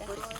อ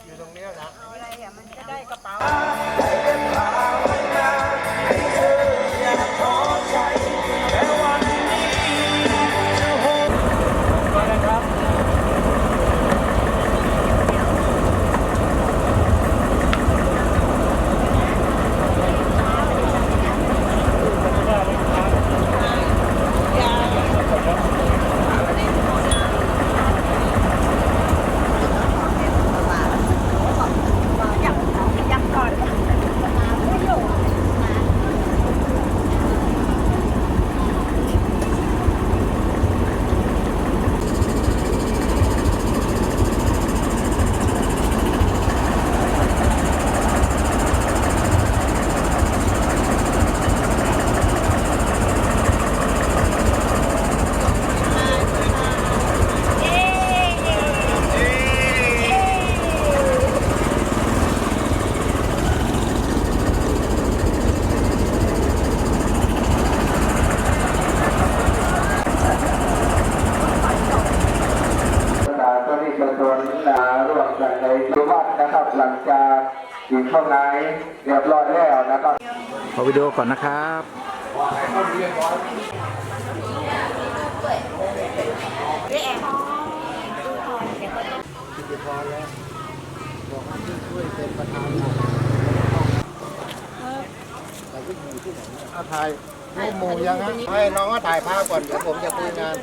ถ่ายรูปหมู่ยังฮะให้น้องก็ถ่ายภาพก่อนเดี๋ยวผมจะคุยงาน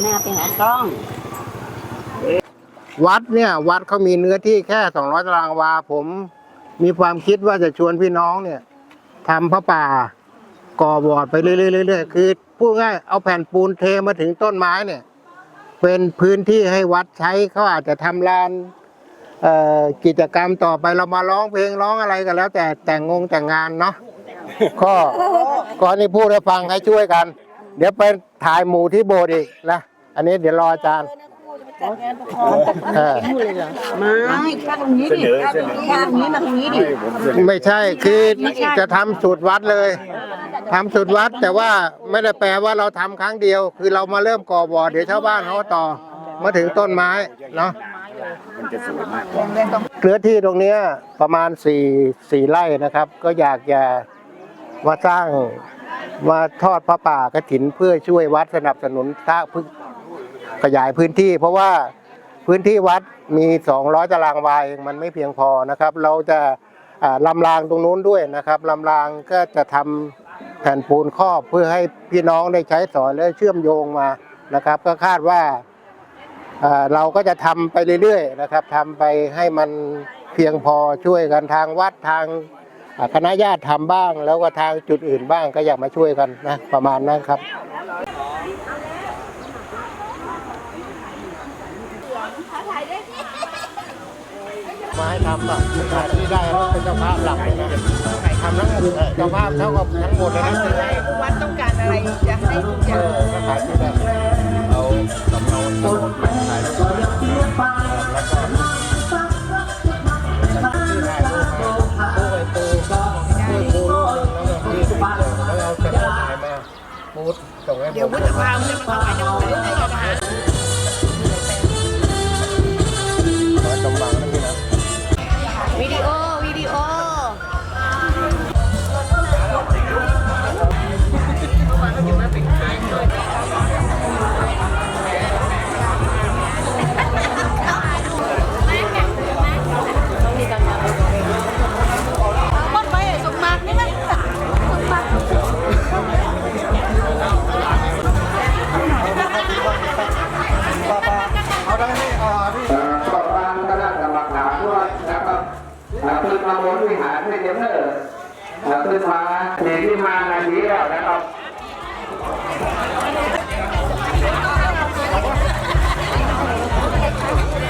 แม่เป็นอันกล้อง วัดเนี่ย วัดเขามีเนื้อที่แค่ 200 ตารางวา ผมมีความคิดว่าจะชวนพี่น้องเนี่ยทำพระป่า ก่อบอร์ดไปเรื่อยๆๆคือพูดง่ายเอาแผ่นปูนเทมาถึงต้นไม้เนี่ย เป็นพื้นที่ให้วัดใช้เขาอาจจะทำลานเอ่อ กิจกรรมต่อไปเรามาร้องเพลงร้องอะไรกันแล้ว แต่แต่งงงแต่งงานเนาะก็ก็นี่พูดให้ฟังให้ช่วยกัน เดี๋ยวไปถ่ายหมู่ที่โบสถ์อีกนะอันนี้เดี๋ยวรออาจารย์เออไม่ข้างตรงนี้ดิข้างตรงนี้มาตรงนี้ดิไม่ใช่คือจะทำสูตรวัดเลยทำสูตรวัดแต่ว่าไม่ได้แปลว่าเราทำครั้งเดียว คือเรามาเริ่มก่อบ่อเดี๋ยวชาวบ้านเขาก็ต่อมาถึงต้นไม้เนาะ เนื้อที่ตรงเนี้ยประมาณสี่สี่ไร่นะครับ ก็อยากจะมาสร้างมาทอดพระป่ากระถินเพื่อช่วยวัดสนับสนุนสร้างพึ่งขยายพื้นที่ เพราะว่าพื้นที่วัดมี 200 ตารางวาเองมันไม่เพียงพอนะครับ เราจะลำรางตรงนู้นด้วยนะครับลำรางก็จะทำแผ่นปูนครอบเพื่อให้พี่น้องได้ใช้สอยและเชื่อมโยงมานะครับ ก็คาดว่า เราก็จะทำไปเรื่อยๆนะครับทำไปให้มันเพียงพอช่วยกันทางวัดทางอ่าคณะญาติทำบ้าง แล้วก็ทางจุดอื่นบ้างก็อยากมาช่วยกันนะประมาณนั้นครับมาให้ทำอะสถานที่ได้แล้วเป็นเจ้าภาพหลักเลยนะทำทั้งหมดเลยเจ้าภาพเท่ากับทั้งหมดเลยนะวัดต้องการอะไรจะให้ทุกอเอย่างอ สถานที่ได้เอาสำเนาสมุดมาถ่ายรูปแล้วก็ชื่อถ่ายรูปมาตู้ไอ้ปูตู้ปูรูปหนึงแล้วก็ที่แล้วเอาจะถ่ายมาปูดส่งให้ผมเดี๋ยวพุทธภาพจะมาถวายน้ำใจให้ทหารข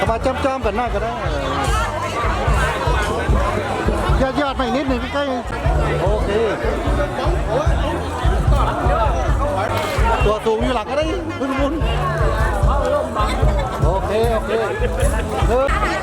มาจ้อมๆกันหน้าก็ได้ยอดยอดๆไปอีกนิดหนึ่งใกล้ๆโอเค ตัวสูงอยู่หลักก็ได้คุณมุนโอเค โอเคเริ่ม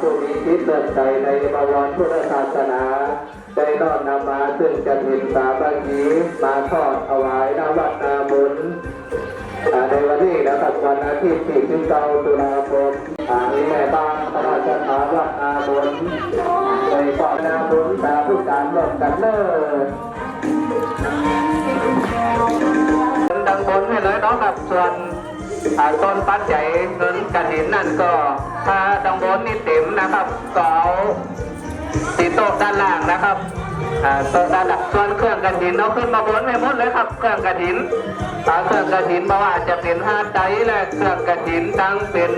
ผู้มีจิตเลื่อมใสในบวรพุทธศาสนาได้น้อมนำมาซึ่งจะถินสาบัคีมาทอดถวายนวัดนาบุญในวันนี้นะครับวันอาทิตย์ที่19ตุลาคมอ่ามีแม่บ้านพระราชทานวัดนาบุญในก่อนนาบุญตาผู้การร่วมกันเน้อดังบนให้เลยเนาะครับส่วน ต้นปัจจัยเงินกระถินนั่นก็ถ้าดังบนนี่เต็มนะครับก็เอาตีโต๊ะด้านล่างนะครับตัวด้านหลักส่วนเครื่องกระถินเอาขึ้นมาบนให้หมดเลยครับ เครื่องกระถินอ่าเครื่องกระถินมาว่าจะเป็นห้าใจและเครื่องกระถินทั้งเป็น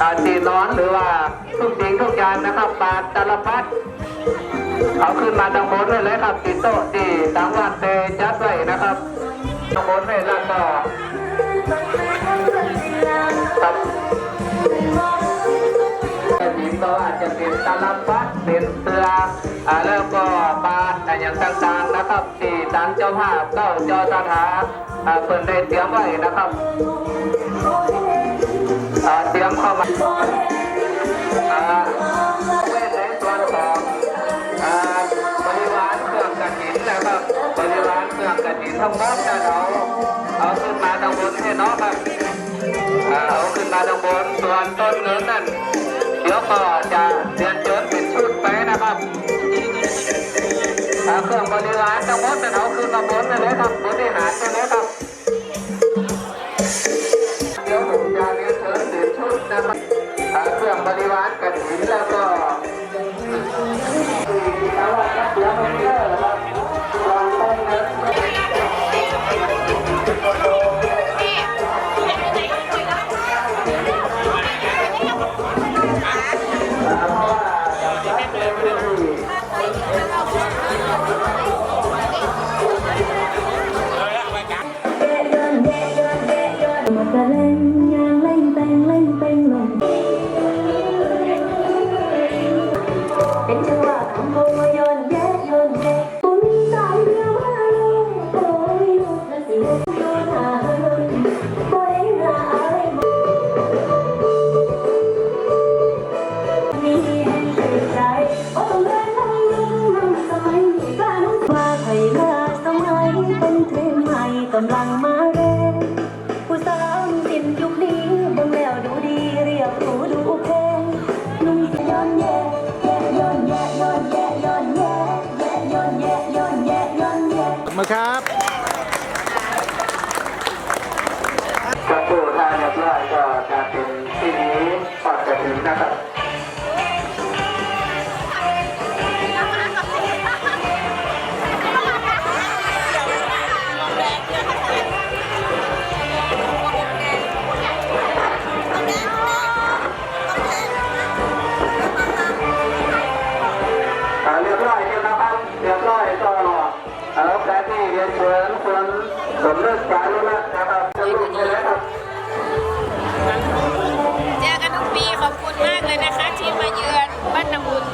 อ่าตีนอนหรือว่าทุกสิ่งทุกอย่างนะครับบาทตลพัดเอาขึ้นมาดังบนเลยเลยครับตีโต๊ะที่ทางวัดเตจัดไว้นะครับดังบนให้แล้วก็ กระถิ่นก็อาจจะเป็นตาลับพัดเป็นเสืออ่าแล้วก็บาทอะไรอย่างต่างๆนะครับที่ทางเจ้าภาพเจ้าเจ้าสถานอ่าเพิ่นได้เตรียมไว้นะครับอ่าเตรียมเข้ามาอ่าเว้นในส่วนของอ่าบริวารเครื่องกระถินนะครับบริวารเครื่องกระถินทั้งหมดจะเอาเอาขึ้นมาทางบนให้น้องครับเอาขึ้นมาทางบนส่วนต้นเงินนั่น ดี๋ยวก็จะเดือนเจิญเป็นชุดไปนะครับอาเครื่องบริวารทั้งหมดนั่นเอาขึ้นมาบนไปเลยครับบริหารไปเลยครับเดี๋ยวผมจะเรียนเชิญเป็นชุดนะครับอาเครื่องบริวารกระถิ่นแล้วก็เอาละครับเดี๋ยวมาเจอะครับวางต้นเงินมัน ก็เกระปูทานเรียบร้อยก็จะเป็นที่นี้ปอดกระถิ่นนะครับเรียบร้อยแล้วนะครับเรียบร้อยก็เอาการที่เรียนเชิญคุณสมฤทธิ์การุณนะครับ อบคุณมากเลยนะคะ ที่มาเยือนบ้านนาบุญ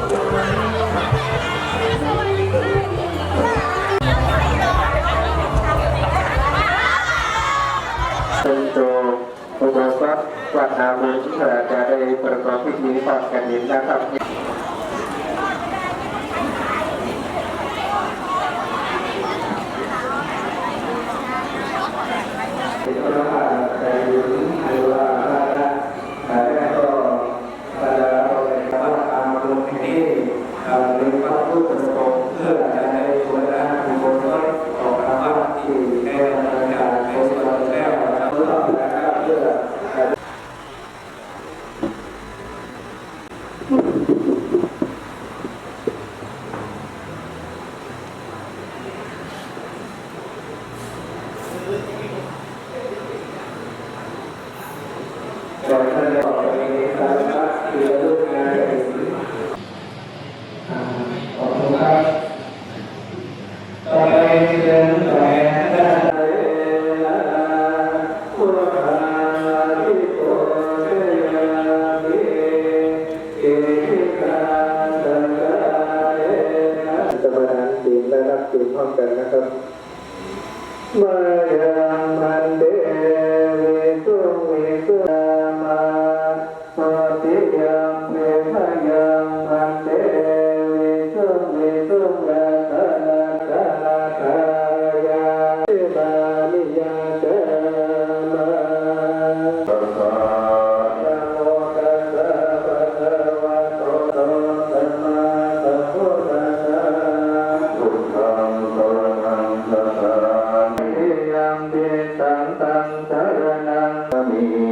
เป็นโจอุโบสถวัดนาบุญที่เราจะได้ประกอบพิธีทอดกฐินนะครับ เป็นพระมหาใจบุญหรือว่าพระนะอ่าแล้วก็บรรดาเราในพระอาบุญแห่งนี้อ่าเป็นพระพุทธสงฆ์เพื่อจะให้บุญนะบุญบนรถของพระที่ได้ดำเนินการโฆษณาแล้วนะครับเพื่อนะครับเพื่อ ขอให้ท่านได้ออกไปในทางพระที่ระลึกงานกฐินอ่าขอบคุณครับ ต่ Mm-hmm.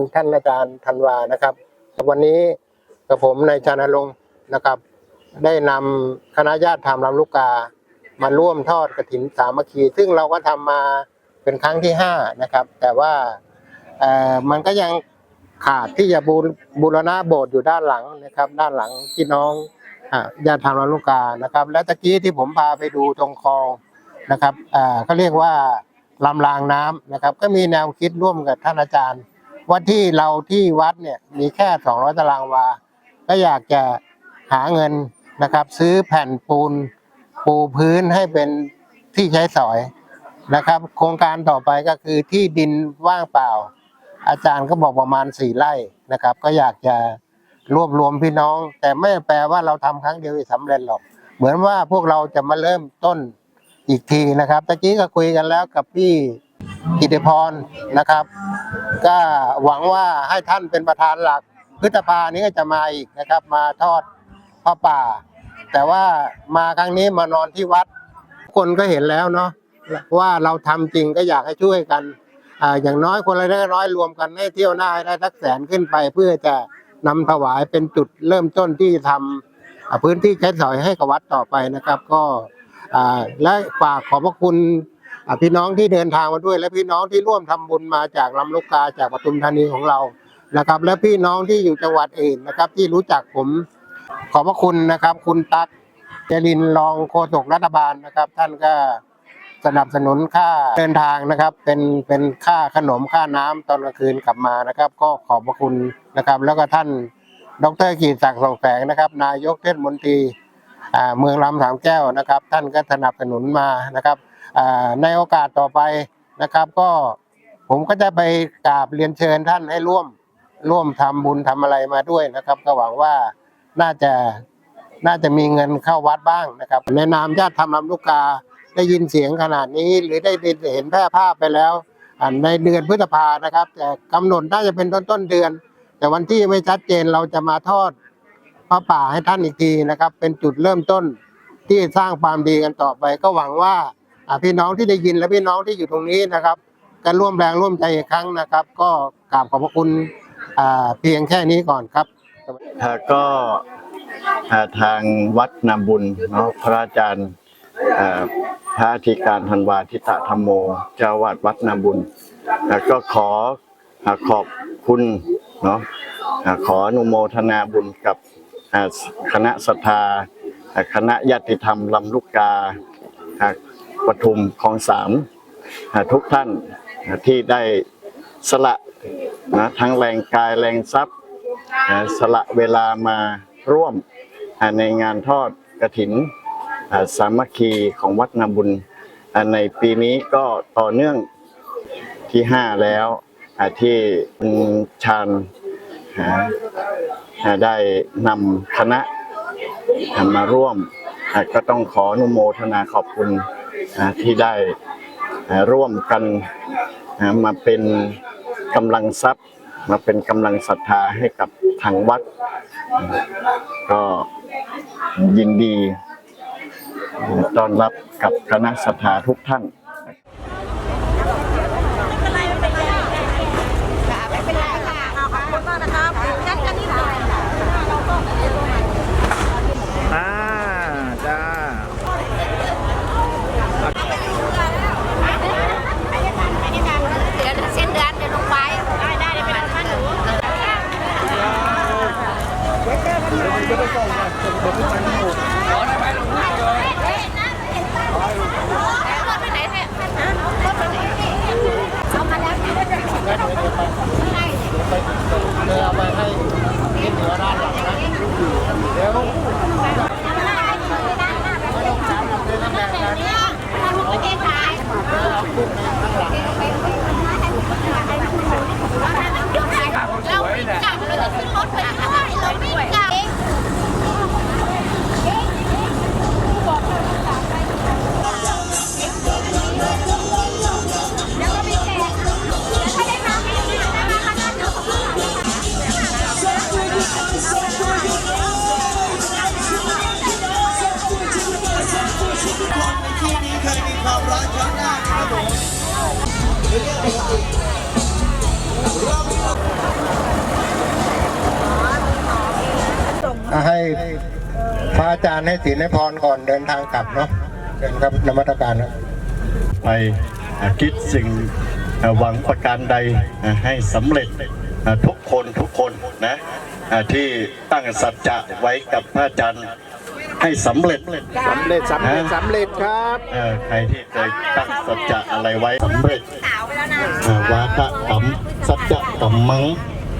ารท่านอาจารย์ธันวานะครับ วันนี้กับผมนายชานรงนะครับ ได้นำคณะญาติธรรมลำลูกกา มาร่วมทอดกระถินสามัคคี ซึ่งเราก็ทำมาเป็นครั้งที่ห้านะครับ แต่ว่ามันก็ยังขาดที่จะบูรบูรณะโบสถ์อยู่ด้านหลังนะครับ ด้านหลังพี่น้องญาติธรรมลำลูกกานะครับ และตะกี้ที่ผมพาไปดูตรงคลองนะครับเขาเรียกว่าลำรางน้ำนะครับ ก็มีแนวคิดร่วมกับท่านอาจารย์ ว่าที่เราที่วัดเนี่ยมีแค่ 200 ตารางวา ก็อยากจะหาเงินนะครับ ซื้อแผ่นปูนปูพื้นให้เป็นที่ใช้สอยนะครับ โครงการต่อไปก็คือที่ดินว่างเปล่า อาจารย์ก็บอกประมาณสี่ไร่นะครับ ก็อยากจะรวบรวมพี่น้อง แต่ไม่แปลว่าเราทำครั้งเดียวจะสำเร็จหรอก เหมือนว่าพวกเราจะมาเริ่มต้นอีกทีนะครับตะกี้ก็คุยกันแล้วกับพี่ กิติพรนะครับ ก็หวังว่าให้ท่านเป็นประธานหลักพฤษภานี้ก็จะมาอีกนะครับ มาทอดพระป่า แต่ว่ามาครั้งนี้มานอนที่วัด คนก็เห็นแล้วเนาะว่าเราทำจริงก็อยากให้ช่วยกันออย่างน้อยคนละเล็กน้อยรวมกันให้เที่ยวหน้าได้สักแสนขึ้นไป เพื่อจะนำถวายเป็นจุดเริ่มต้นที่ทำอ่าพื้นที่ใช้สอยให้กับวัดต่อไปนะครับ ก็และฝากขอบพระคุณ พี่น้องที่เดินทางมาด้วย และพี่น้องที่ร่วมทำบุญมาจากลำลูกกาจากปทุมธานีของเรานะครับ และพี่น้องที่อยู่จังหวัดอื่นนะครับ ที่รู้จักผมขอบพระคุณนะครับ คุณตั๊กเจรินรองโฆษกรัฐบาลนะครับ ท่านก็สนับสนุนค่าเดินทางนะครับ เป็นเป็นค่าขนมค่าน้ำตอนกลางคืนกลับมานะครับ ก็ขอบพระคุณนะครับ แล้วก็ท่านดรกีรศักดิ์สองแสงนะครับ นายกเทศมนตรีเมืองลำสามแก้วนะครับ ท่านก็สนับสนุนมานะครับ ในโอกาสต่อไปนะครับ ก็ผมก็จะไปกราบเรียนเชิญท่านให้ร่วมร่วมทำบุญทำอะไรมาด้วยนะครับ ก็หวังว่าน่าจะน่าจะมีเงินเข้าวัดบ้างนะครับในนามญาติธรรมลำลูกกาได้ยินเสียงขนาดนี้หรือได้เห็นแพร่ภาพไปแล้วในเดือนพฤษภานะครับ แต่กำหนดน่าจะเป็นต้นต้นเดือน แต่วันที่ไม่ชัดเจนเราจะมาทอดพระป่าให้ท่านอีกทีนะครับ เป็นจุดเริ่มต้นที่สร้างความดีกันต่อไปก็หวังว่า พี่น้องที่ได้ยินและพี่น้องที่อยู่ตรงนี้นะครับก็ร่วมแรงร่วมใจอีกครั้งนะครับ ก็กราบขอบพระคุณเพียงแค่นี้ก่อนครับก็ทางวัดนาบุญเนาะพระอาจารย์อ่าพระอธิการธันวาทิตธรรมโม เจ้าวาดวัดนาบุญก็ขอขอบคุณเนาะขออนุโมทนาบุญกับคณะศรัทธาคณะญาติธรรมลำลูกกา ปทุมคลองสามทุกท่านที่ได้สละนะทั้งแรงกายแรงทรัพย์สละเวลามาร่วมในงานทอดกระถินอ่าสามัคคีของวัดนาบุญ ในปีนี้ก็ต่อเนื่องที่ห้าแล้วที่ชาญได้นำคณะมาร่วม ก็ต้องขออนุโมทนาขอบคุณ ที่ได้ร่วมกันมาเป็นกำลังทรัพย์ มาเป็นกำลังศรัทธาให้กับทางวัด ก็ยินดีต้อนรับกับคณะศรัทธาทุกท่าน อาจารย์ให้ศีลให้พรก่อนเดินทางกลับเนาะเชิญครับนมัสการครับไปอ่าคิดสิ่งอ่าหวังประการใดอ่าให้สำเร็จอ่าทุกคนทุกคนนะอ่าที่ตั้งสัจจะไว้กับพระอาจารย์ให้สำเร็จสำเร็จสำเร็จสำเร็จครับเอ่อใครที่เคยตั้งสัจจะอะไรไว้สำเร็จอ่าวาทะตัมสัจจะตัมมัง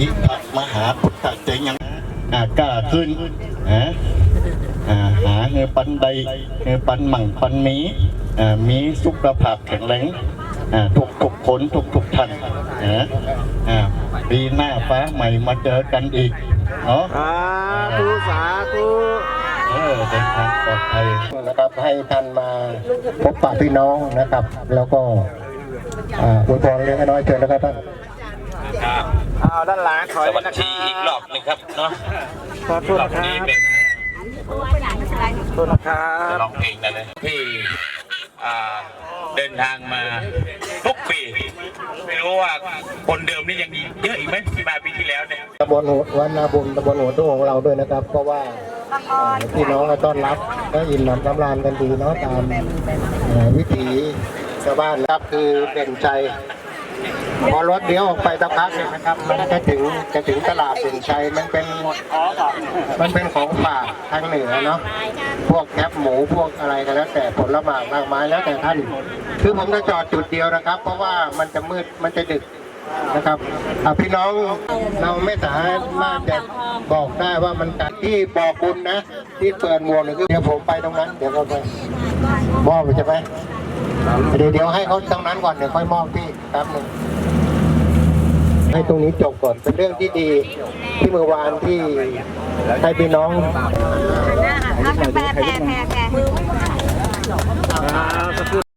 อิทะมหาพุทธเจยังอ่ากล้าขึ้นนะอ่า หาเงปันใดเงปันหมั่งปันมีอ่ามีสุขภาพแข็งแรงอ่าทุกทุกๆคนทุกทุกๆท่านนะอ่าปีหน้าฟ้าใหม่มาเจอกันอีกเนาะสาธุสาธุเออเดินทางปลอดภัยนะครับให้ท่านมาพบปะพี่น้องนะครับ แล้วก็อ่าอวยพรเล็กน้อยเชิญนะครับท่านเอาด้านหลังถอยสไปวัสนะคดีอีกรรับอบหนึ่งครับเนาะขอโทษรอบนะคนี้รับเป็น โทษนะครับจะร้องเพลงนั่นเลยที่อ่าเดินทางมาทุกปี ไม่รู้ว่าคนเดิมนี่ยังเยอะอีกไหมที่มาปีที่แล้วเนี่ยตำบลหัววันนาบุญตำบลหัวตุ้งของเราด้วยนะครับ เพราะว่าเอ่อพี่น้องก็ต้อนรับก็อิ่มหนำสำราญกันดีเนาะตามเอ่อวิถีชาวบ้านนะครับคือเด่นใจ พอรถเลี้ยวออกไปสักพักเนี่ยนะครับ มันจะถึงจะถึงตลาดเด่นใจมันเป็นมันเป็นของฝาทางเหนือเนาะพวกแคบหมูพวกอะไรก็แล้ว แต่ผลไม้มากมายแล้วแต่ท่าน คือผมจะจอดจุดเดียวนะครับ เพราะว่ามันจะมืดมันจะดึกนะครับพี่น้องเราไม่สามารถจะบอกได้ว่ามันกัดที่บอกบุญนะ ที่เปิดหมวกเนี่ยคือเดี๋ยวผมไปตรงนั้น เดี๋ยวเขาไปมอบใช่ไหม เดี๋ยวเดี๋ยวให้เขาตรงนั้นก่อนเดี๋ยวค่อยมอบพี่แป๊บหนึ่งให้ตรงนี้จบก่อนเป็นเรื่องที่ดีที่เมื่อวานที่ให้พี่น้องแพร่แพรแพรแพร่อ่าสักครู่